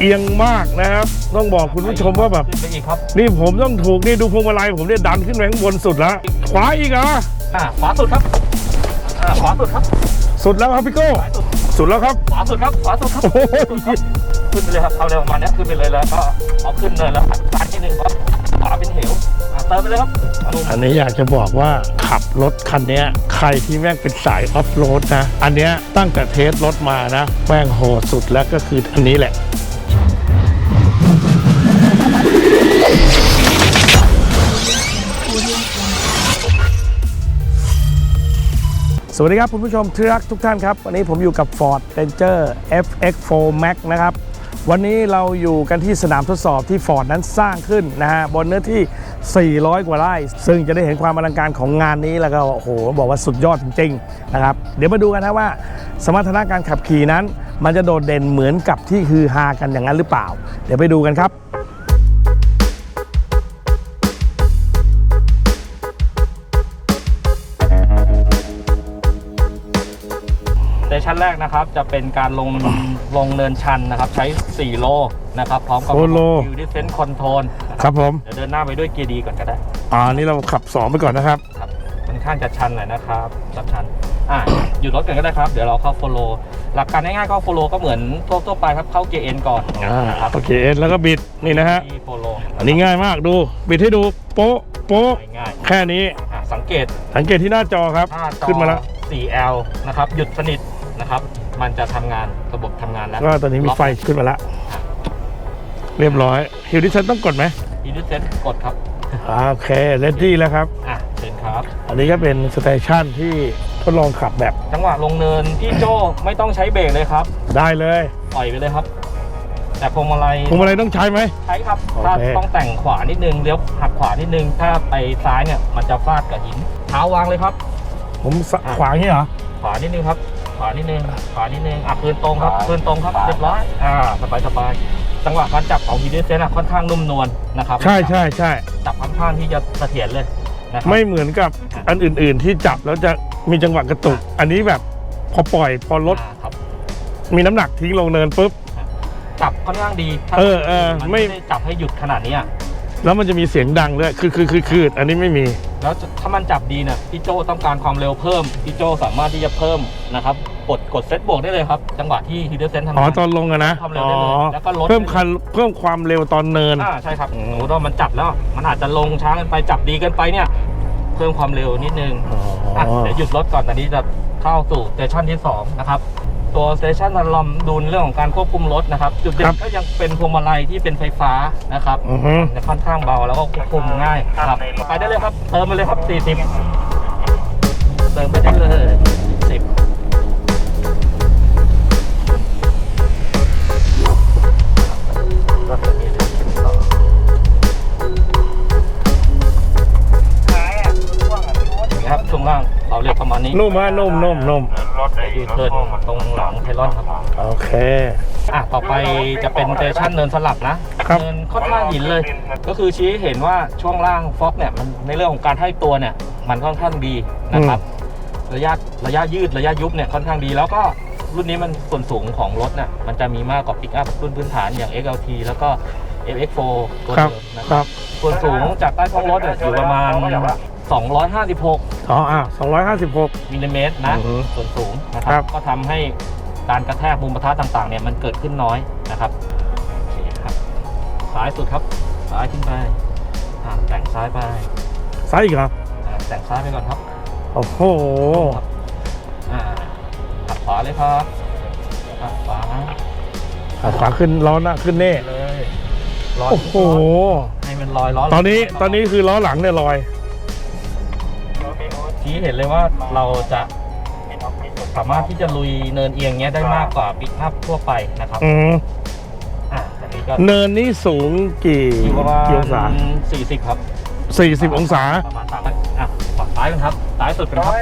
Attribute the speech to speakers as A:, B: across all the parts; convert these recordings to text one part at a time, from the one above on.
A: เอียงมากนะครับ ต้องบอกคุณผู้ชมว่าแบบ
B: ขึ้นไปอีกครับ
A: นี่ผมต้องถูกนี่ดูพวงมาลัยผมเนี่ยดันขึ้นไปข้างบนสุดแล้วขวาอีกเหรอ
B: อ่าขวาสุดครับอ่าขวาสุดครับ
A: สุดแล้วครับพี่โก้
B: ซ้ายสุด
A: สุดแล้วครับ
B: ขวาสุดครับขวาสุดครับ
A: โอ้โห
B: ขึ้นไปเลยครับเอาเร็วประมาณเนี้ยขึ้นไปเลยแล้วก็เอาขึ้นเนินแล้วหักซ้ายนิดนึงครับขวาเป็นเหวอ่าเติมไปเลยครับเอาลง
A: อันนี้อยากจะบอกว่าขับรถคันเนี้ยใครที่แม่งเป็นสายออฟโรดนะ อันเนี้ยตั้งแต่เทสรถมานะ แม่งโหดสุดแล้วก็คืออันนี้แหละ วัสดีครับคุณผู้ชมที่รักทุกท่านครับ วันนี้ผมอยู่กับ Ford Ranger FX4 Max นะครับ วันนี้เราอยู่กันที่สนามทดสอบที่ Ford นั้นสร้างขึ้นนะฮะบนเนื้อที่ 400 กว่าไร่ ซึ่งจะได้เห็นความอลังการของงานนี้แล้วก็โอ้โหบอกว่าสุดยอดจริงๆนะครับ เดี๋ยวมาดูกันนะว่า สมรรถนะการขับขี่นั้น มันจะโดดเด่นเหมือนกับที่คือฮากันอย่างนั้นหรือเปล่า เดี๋ยวไปดูกันครับ
B: แรกนะครับ จะเป็นการลง ลงเนินชันนะครับ ใช้ 4 โลนะครับ พร้อมกับ
A: โอ้โล
B: วิวดิเซนคอนโทรล
A: ครับผม
B: เดี๋ยวเดินหน้าไปด้วยเกียร์ดีก่อนก็ได้
A: อ่านี่เราขับ2ไปก่อนนะครับ
B: ครับค่อนข้างจะชันหน่อยนะครับจับชันอ่าหยุดรถกันก็ได้ครับ เดี๋ยวเราเข้าโฟโลหลักการง่ายๆก็โฟโลก็เหมือนทั่วทั่วๆไปครับเข้าเกียร์เอ็นก่อน
A: อ่า
B: นะครับ
A: โอเคแล้วก็บิดนี่นะฮะ
B: ที่โฟโล
A: อันนี้ง่ายมากดู บิดให้ดูโป๊ะโป๊ะ
B: ง่าย
A: แค่นี้
B: ๆอะสังเกต
A: สังเกตที่หน้าจอครับ
B: หน้าจอ
A: ขึ้นมาแล้ว
B: 4L นะครับหยุดสนิท นะครับ มันจะทำงานระบบทำงานแล้ว
A: ก็ตอนนี้มีไฟขึ้นมาแล้วเรียบร้อยฮิวดิชันต้องกดไหม
B: อีดิเซนกดครับ
A: อ่าโอเคเรดดี้แล้วครับ
B: อะเชิญครับ
A: อันนี้ก็เป็นสเตชันที่ทดลองขับแบบ
B: จังหวะลงเนินพี่โจไม่ต้องใช้เบรกเลยครับ
A: ได้เลย
B: ปล่อยไปเลยครับ แต่พวงมาลัย
A: พวงมาลัยต้องใช้ไหม
B: ใช้ครับ
A: โอเค
B: ถ้าต้องแต่งขวานิดนึงเลี้ยวหักขวานิดนึง ถ้าไปซ้ายเนี่ยมันจะฟาดกับหินเท้าวางเลยครับ
A: ผมสะขวางนี่เหรอ
B: ขวานิดนึงครับ ขวานิดนึงขวานิดนึงอะพื้นตรงครับพื้นตรงครับเรียบร้อยอ่าสบายสบายจังหวะการจับของฮีดเซนอะค่อนข้างนุ่มนวลนะครับ
A: ใช่ใช่ใช่
B: จับค่อนข้างที่จะเสถียรเลยนะครับ
A: ไม่เหมือนกับอันอื่น ๆ ที่จับแล้วจะมีจังหวะกระตุก อันนี้แบบพอปล่อยพอรถ
B: อ่าครับ
A: มีน้ำหนักทิ้งลงเนินปุ๊บ
B: จับค่อนข้างดีถ้า
A: เออเออ
B: มัน
A: ไม่
B: ไม่ได้จับให้หยุดขนาดนี้อะ
A: แล้วมันจะมีเสียงดังด้วยคือคือคือคืออันนี้ไม่มี
B: แล้วถ้ามันจับดีเนี่ยพี่โจต้องการความเร็วเพิ่มพี่โจสามารถที่จะเพิ่มนะครับ กดกดเซตบวกได้เลยครับ จังหวะที่ฮีเดอร์เซนทำ
A: อ๋องา
B: น
A: ตอนลงอะนะ
B: ความเร็ว
A: อ๋อ
B: ได้เลยแล้วก็ลด
A: เพิ่มคันเพิ่มความเร็วตอนเนิน
B: อ่าใช่ครับ
A: อืม
B: สมมติว่ามันจับแล้ว มันอาจจะลงช้าเกินไปจับดีเกินไปเนี่ย เพิ่มความเร็วนิดนึง
A: อ๋ออ
B: อะเดี๋ยวหยุดรถก่อนตอนนี้จะเข้าสู่สเตชันที่2นะครับตัวสเตชันลอมดูในเรื่องของการควบคุมรถนะครับ จุดเด่นก็ยังเป็นพวงมาลัยที่เป็นไฟฟ้านะครับ
A: อือฮึ
B: จะค่อนข้างเบาแล้วก็ควบคุมง่ายครับไปได้เลยครับ เติมไปเลยครับ 40 เติมไปได้เลย นี้
A: นุ่มฮะนุ่มนุ่มนุ่ม
B: ยูเทิร์นตรงหลังไพลอนครับ
A: โอเค
B: อะต่อไปจะเป็นสเตชันเนินสลับนะครับ เนินค่อนข้างหินเลย ก็คือชี้ให้เห็นว่าช่วงล่างฟ็อกเนี่ยมันในเรื่องของการให้ตัวเนี่ย มันค่อนข้างดีนะครับ ระยะระยะยืดระยะยุบเนี่ยค่อนข้างดีแล้วก็รุ่นนี้มันส่วนสูงของรถเนี่ยมันจะมีมากกว่าปิกอัพรุ่นพื้นฐานอย่าง XLT แล้วก็ FX4 ตัว
A: ครับ
B: เดิมนะ
A: ค
B: ครับ
A: รับ
B: ส่วนสูงจากใต้ท้องรถเนี่ยอยู่ประมาณ 256
A: อ๋ออะสองร้อยห้าสิบหก
B: มิลลิเมตรนะ
A: อือฮึ
B: ส่วนสูงนะค
A: ครั
B: รับ บ ก็ทำให้การกระแทกมุมปะทะต่างๆเนี่ยมันเกิดขึ้นน้อยนะครับโอเคครับซ้ายสุดครับซ้ายขึ้นไปอ่าแต่งซ้ายไป
A: ซ้ายอีกเหรอ
B: อ่าแต่งซ้ายไปก่อนครับ
A: โอ้โห
B: ครับอ่าขับขวาเลยครับขับขวา
A: อะขวาขึ้นล้อหน้าขึ้นเน่
B: เลยลอย
A: โอ้โห
B: ให้มันลอยล้อ
A: ตอนนี้ตอนนี้คือล้อหลังเนี่ยลอย
B: ชี้เห็นเลยว่าเราจะสามารถที่จะลุยเนินเอียงเนี้ยได้มากกว่าปิกอัพทั่วไปนะครับ
A: อืม
B: อ่าอันนี้ก็
A: เนินนี่สูงกี่
B: อยู่ประมาณ
A: กี่องศา
B: 40ครับ
A: สี่สิบองศา
B: ประมาณสามอะขวาซ้ายกันครับซ้ายสุดกันครับ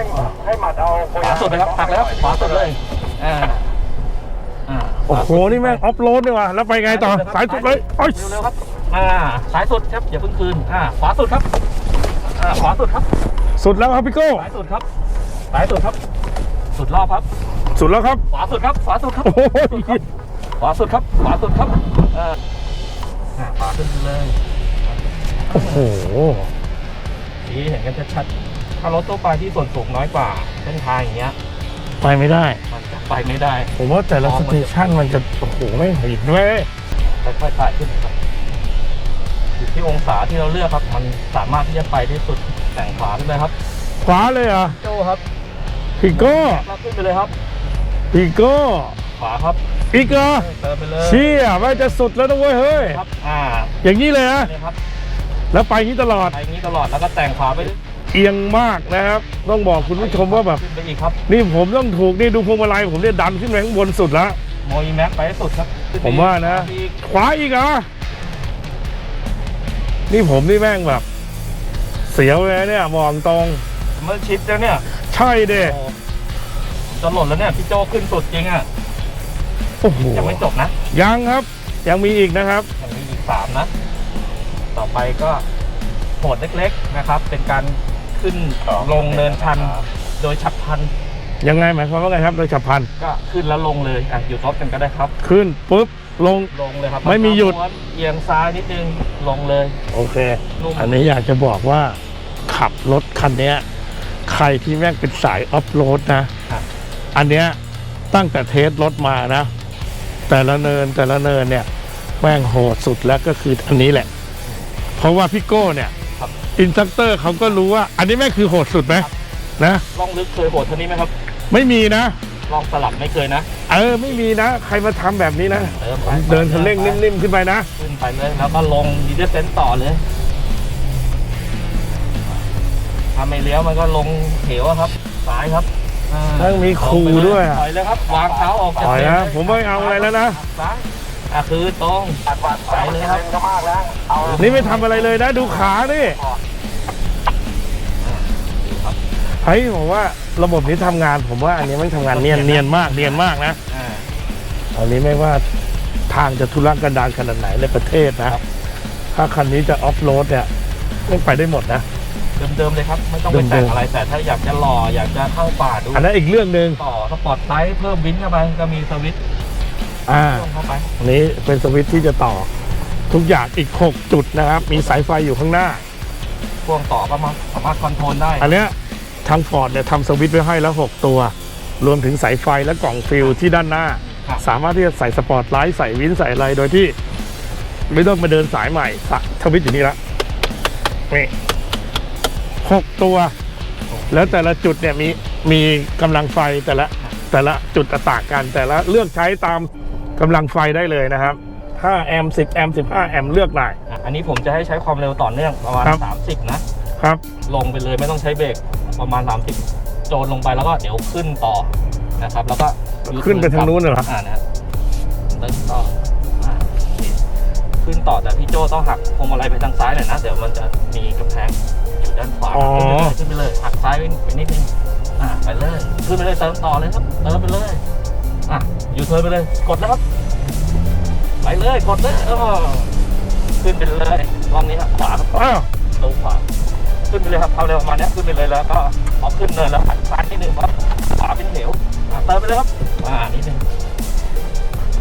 C: ให้หมัดเอา
B: ขวาสุดเลยครับตักแล้วขวาสุดเลยอ่าอ่า
A: โอ้โห นี่แม่งออฟโรดนี่ว่ะแล้วไปไงต่อ สายสุดเลยโอ้ย
B: เร็วๆครับ อ่าซ้ายสุดครับ อย่าเพิ่งคืน อ่า ขวาสุดครับ อ่า ขวาสุดครับ
A: สุดแล้วครับพี่โก้
B: ซ้ายสุดครับซ้ายสุดครับ สุดรอบครับ
A: สุดแล้วครับ
B: ขวาสุดครับ ขวาสุดครับ
A: โอ้โห
B: สุดครับขวาสุดครับ ขวาสุดครับเอออะขวาขึ้นไปเลย
A: โอ้โห
B: นี่เห็นกันชัดๆถ้ารถตู้ไปที่ส่วนสูงน้อยกว่าเส้นทางอย่างเงี้ย
A: ไปไม่ได้
B: มันจะไปไม่ได้
A: ผมว่าแต่ละสเตชันมันจะโอ้โหไม่เห็นด้วย
B: ค่อยๆไต่ขึ้นครับอยู่ที่องศาที่เราเลือกครับ มันสามารถที่จะไปได้สุด แต่งขวาขึ้นไปครับ
A: ขวาเลยเหรอ
B: โจครับ
A: พี่โก้
B: เราขึ้นไปเลยครับ
A: พี่โก้
B: ขวาครับ
A: อีกเหรอ
B: เติมไปเลย
A: เชี่ยไม่จะสุดแล้วนะเว้ยเฮ้ย
B: ครับอ่า
A: อย่างนี้เลยนะ
B: เลยครับ
A: แล้วไปอย่างนี้ตลอด
B: ไปอย่างนี้ตลอดแล้วก็แต่งขวาไปเรื่อย
A: เอียงมากนะครับ ต้องบอกคุณผู้ชมว่าแบบ
B: ขึ้นไปอีกครับ
A: นี่ผมต้องถูกนี่ดูพวงมาลัยผมเนี่ยดันขึ้นไปข้างบนสุดแล้ว
B: โมยแม็กไปให้สุดครับขึ้ไป
A: ผมว่านะ
B: อีก
A: ขวาอีกเหรอนี่ผมนี่แม่งแบบ เสียวเลยเนี่ยมองตรง
B: เมื่อชิดแล้วเนี่ย
A: ใช่เด้
B: โอ้จะหล่นแล้วเนี่ยพี่โจขึ้นสุดจริงอะ
A: โอ้โห
B: ยังไม่จบนะ
A: ยังครับ ยังมีอีกนะครับ
B: ยังมีอีกสามนะ ต่อไปก็โหดเล็กๆนะครับ เป็นการขึ้นลงเนินชัน โดยฉับพลัน
A: ยังไงหมายความว่าไงครับ โดยฉับพลัน
B: ก็ขึ้นแล้วลงเลยอะหยุดรถกันก็ได้ครับ
A: ขึ้นปุ๊บลง
B: ลงเลยครับ
A: ไม่มีหยุด
B: ม้วนเอียงซ้ายนิดนึงลงเลย
A: โอเค
B: นุ่ม
A: อันนี้อยากจะบอกว่า ขับรถคันเนี้ยใครที่แม่งเป็นสายออฟโรดนะ
B: ครับ
A: อันเนี้ยตั้งแต่เทสรถมานะ แต่ละเนินแต่ละเนินเนี่ย แม่งโหดสุดแล้วก็คืออันนี้แหละ เพราะว่าพี่โก้เนี่ย
B: ครับ
A: อินสตัคเตอร์เขาก็รู้ว่า อันนี้แม่งคือโหดสุดไหมนะ
B: ล่องลึกเคยโหดเท่านี้ไหมครับ
A: ไม่มีนะ
B: ล่องสลับไม่เคยนะ
A: เออไม่มีนะ ใครมาทำแบบนี้นะ
B: เดินไป
A: เดินคันเร่งนิ่มๆขึ้นไปนะ
B: ขึ้นไปเลยแล้วก็ลงดีเดอร์เซนต่อเลย ถ้าไม่เลี้ยวมันก็ลงเหวอะครับซ้ายครับอ่า
A: ต้องมีขู่ด้วยอะ
B: ถอยเลยครับวางเท้าออกจาก
A: ถอยนะ
B: เบรก
A: ผมไม่เอาอะไรแล้วนะ
B: ซ้ายอะคือตรงไปเลยครับ
A: นี่ไม่ทำอะไรเลยนะ ดูขานี่เฮ้ยผมว่าระบบนี้ทำงาน ผมว่าอันนี้มันทำงานเนียนเนียนมากเนียนมากนะ
B: อ่า
A: อันนี้ไม่ว่าทางจะทุรกันดารขนาดไหนในประเทศนะ
B: ครับ
A: ถ้าคันนี้จะออฟโรดเนี่ยไม่ไปได้หมดนะ
B: เดิมๆเลยครับ ไม่ต้องไป
A: เดิ
B: แต่ง
A: มๆ
B: อะไรแต่ถ้าอยากจะหล่ออยากจะเข้าป่าดู
A: อันนั้นอีกเรื่องหนึ่ง
B: ต่อสปอร์ตไลท์เพิ่มวินเข้าไปก็มีสวิตช์
A: อ่า
B: พ่วงเข้าไป
A: อันนี้เป็นสวิตช์ที่จะต่อ ทุกอย่างอีก 6 จุดนะครับ มีสายไฟอยู่ข้างหน้า
B: พ่วงต่อก็มาสามารถคอนโทรลได้
A: อันเนี้ยทางฟอร์ดเนี่ยทำสวิตช์ไว้ให้แล้ว 6 ตัว รวมถึงสายไฟและกล่องฟิลที่ด้านหน้า
B: ครับ
A: สามารถที่จะใส่สปอร์ตไลท์ใส่วินใส่อะไรโดยที่ ไม่ต้องมาเดินสายใหม่สะทวิตอยู่นี่ละนี่ หกตัว แล้วแต่ละจุดเนี่ยมีมีกำลังไฟแต่ละแต่ละจุดต่างกัน แต่ละเลือกใช้ตามกำลังไฟได้เลยนะครับ5แอมป์10แอมป์15แอมป์เลือกได้
B: อะอันนี้ผมจะให้ใช้ความเร็วต่อเนื่องประมาณ
A: ครับ
B: 30 นะ
A: ครับ
B: ลงไปเลยไม่ต้องใช้เบรกประมาณ 30 โจนลงไปแล้วก็เดี๋ยวขึ้นต่อนะครับ แล้วก็
A: ขึ้นไปทางนู้นเหรอ
B: อ่านะฮะเดินต่ออ่านี่ขึ้นต่อแต่พี่โจต้องหักพวงมาลัยไปทางซ้ายหน่อยนะ เดี๋ยวมันจะมีกำแพงอยู่ ด้านขวา
A: อ๋อ
B: ขึ้นไปเลยขึ้นไปเลยหักซ้ายไปไปนิดนึงอ่าไปเลยขึ้นไปเลยเติมต่อเลยครับเติมไปเลยอะอยู่เทิร์นไปเลยกดนะครับ ไปเลยกดเลยเออขึ้นไปเลยรอบนี้ครับขวาครับ
A: อ้าว
B: ลงขวาขึ้นไปเลยครับความเร็วประมาณเนี้ยขึ้นไปเลยแล้วก็พอขึ้นเนินแล้วหันซ้ายนิดนึงครับขวาเป็นเหวอะเติมไปเลยครับอ่านิดนึง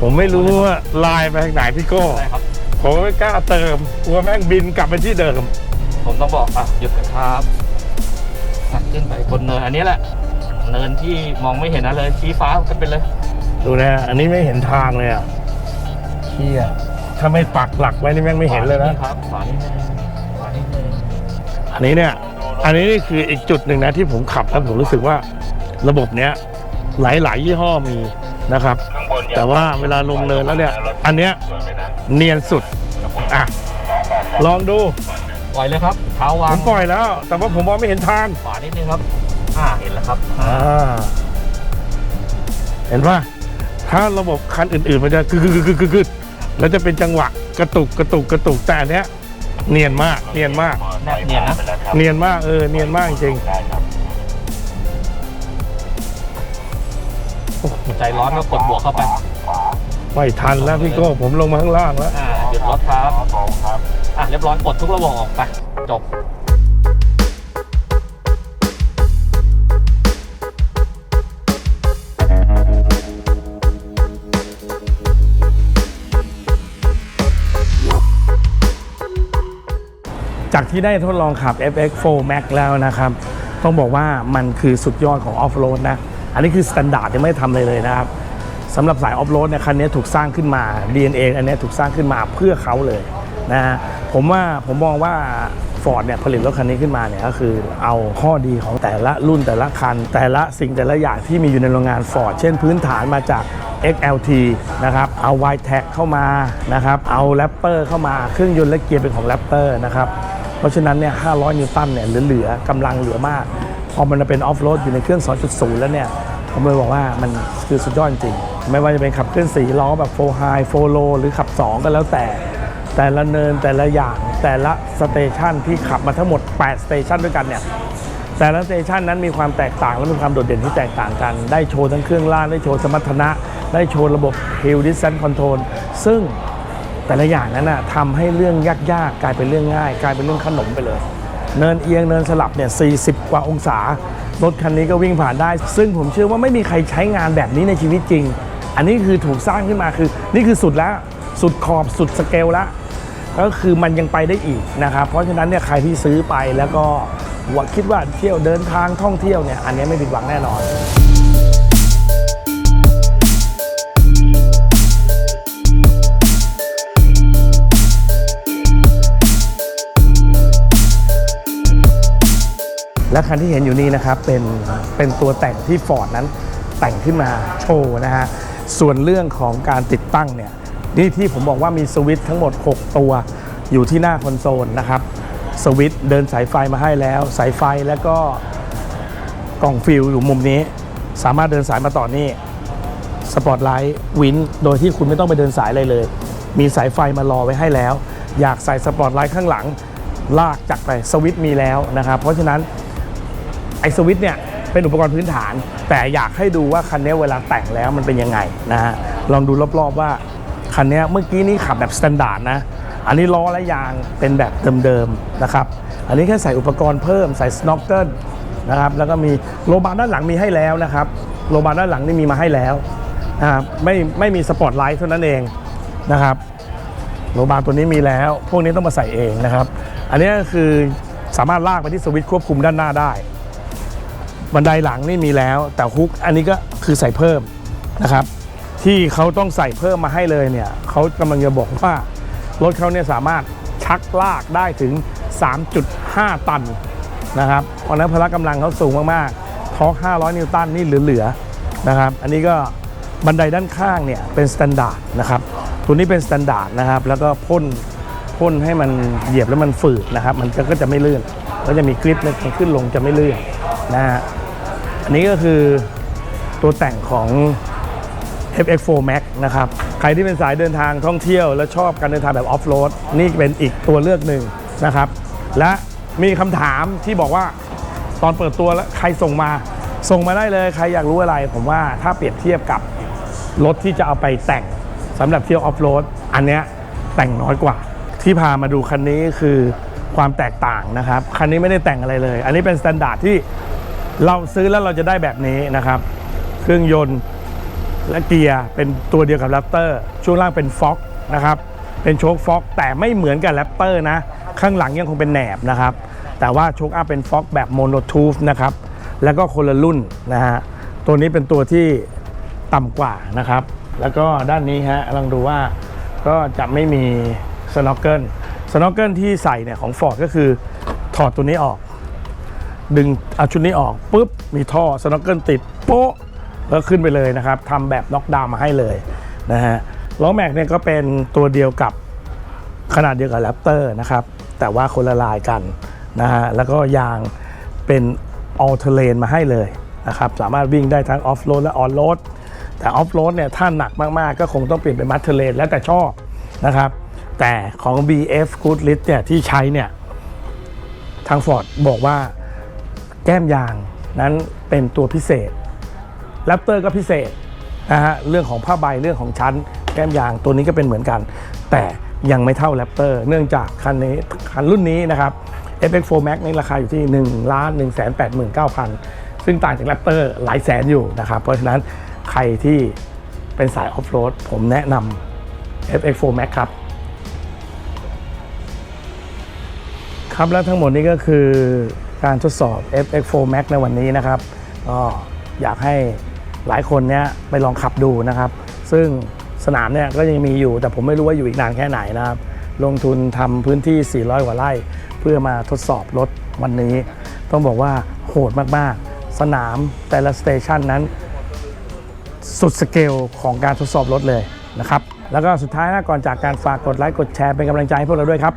A: ผมไม่รู้ว่าลายไปทางไหนพี่โก้
B: ได้ครับ
A: ผมไม่กล้าเติมกลัวแม่งบินกลับไปที่เดิม
B: ผมต้องบอกอะหยุดกันครับอะขึ้นไปบนเนินอันนี้แหละ เนินที่มองไม่เห็นอะไรเลยชี้ฟ้าขึ้นไปเลย
A: ดูนะอันนี้ไม่เห็นทางเลยอะเชี่ยถ้าไม่ปักหลักไว้นี่แม่งไม่เห็นเลยนะ
B: ขวาครับขวานิดนึงขวานิดนึง
A: อันนี้เนี่ย อันนี้นี่คืออีกจุดหนึ่งนะที่ผมขับแล้วผมรู้สึกว่าระบบเนี้ยหลาย ๆ ยี่ห้อมีนะครับ แต่ว่าเวลาลงเนินแล้วเนี่ย อันเนี้ยเนียนสุด อะ ลองดู
B: ป ล่อยเลยครับเท้า
A: ผ
B: วาง
A: มปล่อยแล้ว แต่ว่าผมมองไม่เห็นทาง
B: ขวานิดนึงครับ อ่าเห็นแล้วครับอ่า
A: อ่าเห็นป่ะถ้าระบบคันอื่นๆมันจะกึกกึกกึกกึกกึกกึกแล้วจะเป็นจังหวะกระตุกกระตุกกระตุกแต่อันเนี้ย เนียนมากเนียนมาก
B: แนบเนียนนะ
A: เนียนมากเออเนียนมากจริง
B: ใจร้อนก็กดบวกเข้าไป
A: ไม่ทันแล้วพี่โก้ผมลงมาข้างล่างแล้ว
B: อ่าหยุดรถครับ อะเรียบร้อยปลดทุกระบบออกไป จบ
A: จากที่ได้ทดลองขับ FX4 Max แล้วนะครับ ต้องบอกว่ามันคือสุดยอดของออฟโรดนะ อันนี้คือสแตนดาร์ดยังไม่ทำเลยเลยนะครับสำหรับสายออฟโรดเนี่ยคันนี้ถูกสร้างขึ้นมา DNA อันนี้ถูกสร้างขึ้นมาเพื่อเขาเลยนะ ผมว่าผมมองว่า Ford เนี่ยผลิตรถคันนี้ขึ้นมาเนี่ยก็คือเอาข้อดีของแต่ละรุ่นแต่ละคัน แต่ละสิ่งแต่ละอย่างที่มีอยู่ในโรงงาน Ford เช่นพื้นฐานมาจาก XLT นะครับเอา y t e c เข้ามานะครับเอา Raptor เข้ามาเครื่องยนต์และเกียร์เป็นของ Raptor นะครับเพราะฉะนั้นเนี่ย 500 นิวตันเนี่ยเหลือๆกำลังเหลือมาก พอมันเป็นออฟโรดอยู่ในเครื่อง 2.0 แล้วเนี่ยผมเลยบอกว่ามันคือสุดยอดจริง ไม่ว่าจะเป็นขับเคลื่อน4ล้อแบบ4 high 4 low หรือขับ 2 ก็แล้วแต่ แต่ละเนินแต่ละอย่างแต่ละสเตชันที่ขับมาทั้งหมด 8 สเตชันด้วยกันเนี่ยแต่ละสเตชันนั้นมีความแตกต่าง และมีความโดดเด่นที่แตกต่างกัน ได้โชว์ทั้งเครื่องล่าง ได้โชว์สมรรถนะ ได้โชว์ระบบ Hill Distance Control ซึ่งแต่ละอย่างนั้นนะทำให้เรื่องยากๆกลายเป็นเรื่องง่าย กลายเป็นเรื่องขนมไปเลย เนินเอียงเนินสลับเนี่ย 40 กว่าองศารถคันนี้ก็วิ่งผ่านได้ ซึ่งผมเชื่อว่าไม่มีใครใช้งานแบบนี้ในชีวิตจริง อันนี้คือถูกสร้างขึ้นมาคือ นี่คือสุดแล้วสุดขอบสุดสเกลแล้ว ก็คือมันยังไปได้อีกนะครับ เพราะฉะนั้นเนี่ยใครที่ซื้อไปแล้วก็ว่าคิดว่าเที่ยวเดินทางท่องเที่ยวเนี่ยอันนี้ไม่ผิดหวังแน่นอนและคันที่เห็นอยู่นี้นะครับเป็นเป็นตัวแต่งที่ฟอร์ดนั้นแต่งขึ้นมาโชว์นะฮะส่วนเรื่องของการติดตั้งเนี่ย นี่ที่ผมบอกว่ามีสวิตช์ทั้งหมด 6 ตัวอยู่ที่หน้าคอนโซลนะครับสวิตช์เดินสายไฟมาให้แล้ว สายไฟแล้วก็กล่องฟิลอยู่มุมนี้ สามารถเดินสายมาต่อนี่สปอตไลท์วินโดยที่คุณไม่ต้องไปเดินสายอะไรเลย มีสายไฟมารอไว้ให้แล้ว อยากใส่สปอตไลท์ข้างหลังลากจากไปสวิตช์มีแล้วนะครับ เพราะฉะนั้นไอสวิตช์เนี่ยเป็นอุปกรณ์พื้นฐาน แต่อยากให้ดูว่าคันนี้เวลาแต่งแล้วมันเป็นยังไงนะฮะลองดูรอบๆว่า คันนี้เมื่อกี้นี้ขับแบบสแตนดาร์ดนะ อันนี้ล้อและยางเป็นแบบเดิมๆนะครับ อันนี้แค่ใส่อุปกรณ์เพิ่มใส่สโนว์เกิลนะครับ แล้วก็มีโลบาร์ด้านหลังมีให้แล้วนะครับ โลบาร์ด้านหลังนี่มีมาให้แล้วนะครับ ไม่ไม่มีสปอตไลท์เท่านั้นเองนะครับ โลบาร์ตัวนี้มีแล้ว พวกนี้ต้องมาใส่เองนะครับ อันนี้คือสามารถลากไปที่สวิตช์ควบคุมด้านหน้าได้ บันไดหลังนี่มีแล้ว แต่ฮุกอันนี้ก็คือใส่เพิ่มนะครับ ที่เขาต้องใส่เพิ่มมาให้เลยเนี่ยเขากำลังจะบอกว่ารถเขาเนี่ยสามารถชักลากได้ถึง 3.5 ตันนะครับเพราะนั้นพละกำลังเขาสูงมากๆ ทอร์ก500 นิวตันนี่เหลือๆนะครับ อันนี้ก็บันไดด้านข้างเนี่ยเป็นสแตนดาร์ดนะครับ ตัวนี้เป็นสแตนดาร์ดนะครับ แล้วก็พ่นพ่นให้มันเหยียบแล้วมันฝืดนะครับ มันก็จะไม่ลื่นก็จะมีกริปในการขึ้นลงจะไม่ลื่นนะฮะ อันนี้ก็คือตัวแต่งของ FX4 Max นะครับ ใครที่เป็นสายเดินทางท่องเที่ยว และชอบการเดินทางแบบออฟโรดนี่เป็นอีกตัวเลือกหนึ่งนะครับ และมีคำถามที่บอกว่าตอนเปิดตัวแล้วใครส่งมา ส่งมาได้เลยใครอยากรู้อะไร ผมว่าถ้าเปรียบเทียบกับรถที่จะเอาไปแต่งสำหรับเที่ยวออฟโรดอันเนี้ยแต่งน้อยกว่า ที่พามาดูคันนี้คือความแตกต่างนะครับ คันนี้ไม่ได้แต่งอะไรเลย อันนี้เป็นสแตนดาร์ดที่เราซื้อแล้วเราจะได้แบบนี้นะครับ เครื่องยนต์ และเกียร์เป็นตัวเดียวกับแรปเตอร์ช่วงล่างเป็นฟ็อกนะครับเป็นโชคฟ็อกแต่ไม่เหมือนกับแรปเตอร์นะข้างหลังยังคงเป็นแหนบนะครับแต่ว่าโชคอัพเป็นฟ็อกแบบโมโนทูฟนะครับแล้วก็คนละรุ่นนะฮะตัวนี้เป็นตัวที่ต่ำกว่านะครับ แล้วก็ด้านนี้ฮะลองดูว่าก็จะไม่มีสโนว์เกิลสโนว์เกิลที่ใส่เนี่ยของ Ford ก็คือถอดตัวนี้ออก ดึงเอาชุดนี้ออกปุ๊บมีท่อสโนว์เกิลติดโป๊ะ แล้วขึ้นไปเลยนะครับทำแบบน็อกดาวน์มาให้เลยนะฮะล้อแม็กเนี่ยก็เป็นตัวเดียวกับขนาดเดียวกับแรปเตอร์นะครับ แต่ว่าคนละลายกันนะฮะแล้วก็ยางเป็นออ l เทเลนมาให้เลยนะครับ สามารถวิ่งได้ทั้งออฟโรดและออนโรดแต่ออฟโรดเนี่ยถ้าหนักมาก ๆ ก็คงต้องเปลี่ยนเป็นมัตเทเลนแล้วแต่ชอบนะครับ แต่ของ BF Good List เนี่ยที่ใช้เนี่ยทาง Ford บอกว่าแก้มยางนั้นเป็นตัวพิเศษ แรปเตอร์ก็พิเศษนะฮะเรื่องของผ้าใบเรื่องของชั้นแก้มยางตัวนี้ก็เป็นเหมือนกัน แต่ยังไม่เท่าแรปเตอร์เนื่องจากคันนี้คันรุ่นนี้นะครับ FX4 Max ในราคาอยู่ที่1ล้าน1 8 9 0 0 0ซึ่งต่างจากแรปเตอร์หลายแสนอยู่นะครับ เพราะฉะนั้นใครที่เป็นสายออฟโรดผมแนะนำ FX4 Max ครับ ครับและทั้งหมดนี้ก็คือการทดสอบ FX4 Max ในวันนี้นะครับก็อยากให้ หลายคนเนี้ยไปลองขับดูนะครับ ซึ่งสนามเนี่ยก็ยังมีอยู่ แต่ผมไม่รู้ว่าอยู่อีกนานแค่ไหนนะครับ ลงทุนทำพื้นที่ 400 กว่าไร่ เพื่อมาทดสอบรถวันนี้ ต้องบอกว่าโหดมากๆ สนามแต่ละสเตชันนั้น สุดสเกลของการทดสอบรถเลยนะครับ แล้วก็สุดท้ายนะก่อนจากการฝากกดไลค์กดแชร์เป็นกำลังใจให้พวกเราด้วยครับ